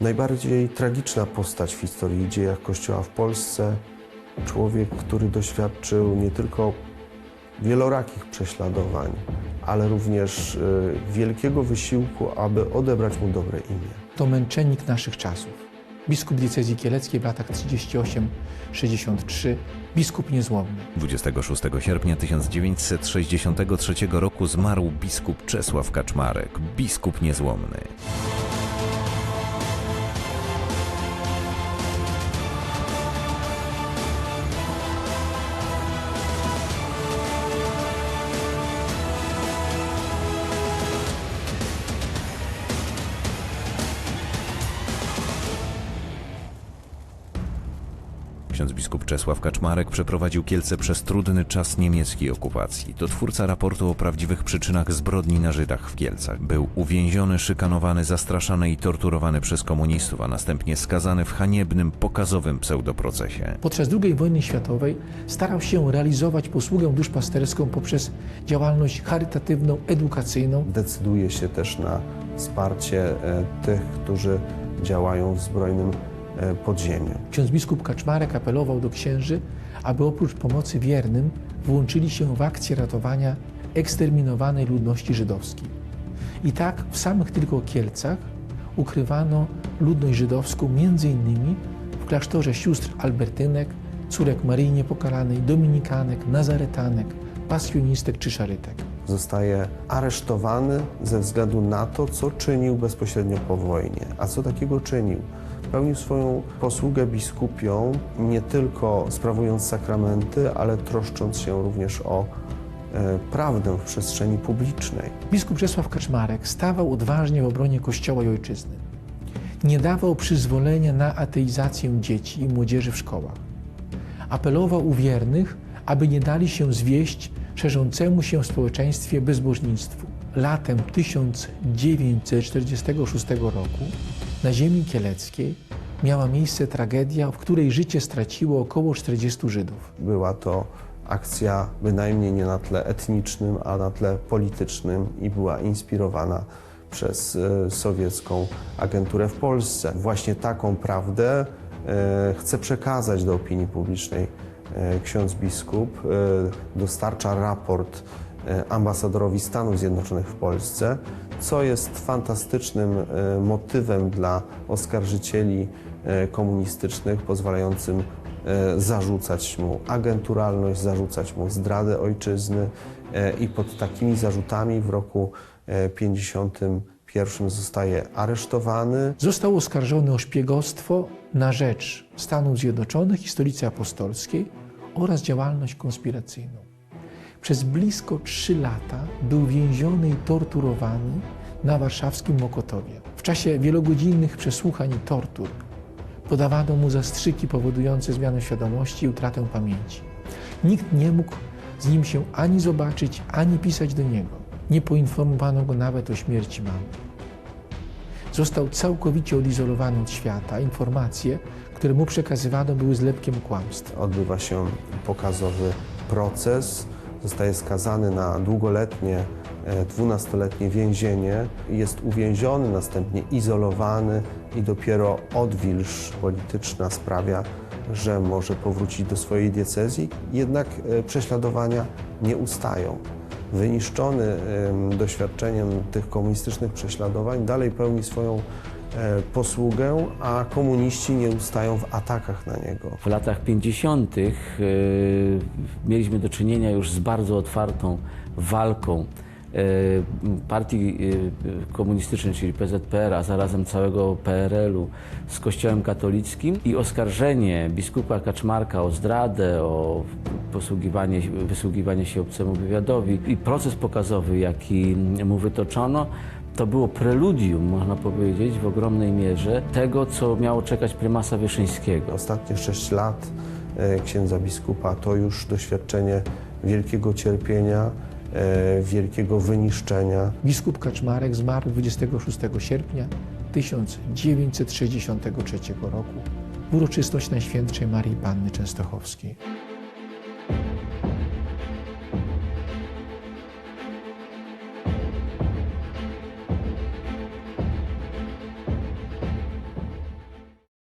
Najbardziej tragiczna postać w historii dziejach Kościoła w Polsce. Człowiek, który doświadczył nie tylko wielorakich prześladowań, ale również y, wielkiego wysiłku, aby odebrać mu dobre imię. To męczennik naszych czasów. Biskup diecezji kieleckiej w latach 38-63, biskup niezłomny. 26 sierpnia 1963 roku zmarł biskup Czesław Kaczmarek, biskup niezłomny. Ksiądz biskup Czesław Kaczmarek przeprowadził Kielce przez trudny czas niemieckiej okupacji. To twórca raportu o prawdziwych przyczynach zbrodni na Żydach w Kielcach. Był uwięziony, szykanowany, zastraszany i torturowany przez komunistów, a następnie skazany w haniebnym, pokazowym pseudoprocesie. Podczas II wojny światowej starał się realizować posługę duszpasterską poprzez działalność charytatywną, edukacyjną. Decyduje się też na wsparcie e, tych, którzy działają w zbrojnym e, podziemiu. Ksiądz biskup Kaczmarek apelował do księży, aby oprócz pomocy wiernym włączyli się w akcję ratowania eksterminowanej ludności żydowskiej. I tak w samych tylko Kielcach ukrywano ludność żydowską innymi w klasztorze sióstr Albertynek, córek Maryi Niepokalanej, Dominikanek, Nazaretanek, pasjonistek czy szarytek. Zostaje aresztowany ze względu na to, co czynił bezpośrednio po wojnie. A co takiego czynił? Pełnił swoją posługę biskupią, nie tylko sprawując sakramenty, ale troszcząc się również o e, prawdę w przestrzeni publicznej. Biskup Czesław Kaczmarek stawał odważnie w obronie Kościoła i Ojczyzny. Nie dawał przyzwolenia na ateizację dzieci i młodzieży w szkołach. Apelował u wiernych, aby nie dali się zwieść szerzącemu się w społeczeństwie bezbożnictwu. Latem 1946 roku na ziemi kieleckiej miała miejsce tragedia, w której życie straciło około 40 Żydów. Była to akcja bynajmniej nie na tle etnicznym, a na tle politycznym i była inspirowana przez e, sowiecką agenturę w Polsce. Właśnie taką prawdę e, chce przekazać do opinii publicznej e, ksiądz biskup. Dostarcza raport ambasadorowi Stanów Zjednoczonych w Polsce, co jest fantastycznym e, motywem dla oskarżycieli e, komunistycznych, pozwalającym e, zarzucać mu agenturalność, zarzucać mu zdradę ojczyzny e, i pod takimi zarzutami w roku e, 51 zostaje aresztowany. Został oskarżony o szpiegostwo na rzecz Stanów Zjednoczonych i Stolicy Apostolskiej oraz działalność konspiracyjną. Przez blisko trzy lata był więziony i torturowany na warszawskim Mokotowie. W czasie wielogodzinnych przesłuchań i tortur podawano mu zastrzyki powodujące zmianę świadomości i utratę pamięci. Nikt nie mógł z nim się ani zobaczyć, ani pisać do niego. Nie poinformowano go nawet o śmierci mamy. Został całkowicie odizolowany od świata. Informacje, które mu przekazywano, były zlepkiem kłamstw. Odbywa się pokazowy proces. Zostaje skazany na długoletnie, e, 12-letnie więzienie. Jest uwięziony, następnie izolowany i dopiero odwilż polityczna sprawia, że może powrócić do swojej diecezji. Jednak e, prześladowania nie ustają. Wyniszczony em, doświadczeniem tych komunistycznych prześladowań, dalej pełni swoją posługę, a komuniści nie ustają w atakach na niego. W latach 50. y, mieliśmy do czynienia już z bardzo otwartą walką y, partii komunistycznej, czyli PZPR, a zarazem całego PRL-u z Kościołem katolickim i oskarżenie biskupa Kaczmarka o zdradę, o posługiwanie, wysługiwanie się obcemu wywiadowi i proces pokazowy, jaki mu wytoczono, to było preludium, można powiedzieć, w ogromnej mierze tego, co miało czekać prymasa Wyszyńskiego. Ostatnie sześć lat e, księdza biskupa to już doświadczenie wielkiego cierpienia, e, wielkiego wyniszczenia. Biskup Kaczmarek zmarł 26 sierpnia 1963 roku w uroczystość Najświętszej Marii Panny Częstochowskiej.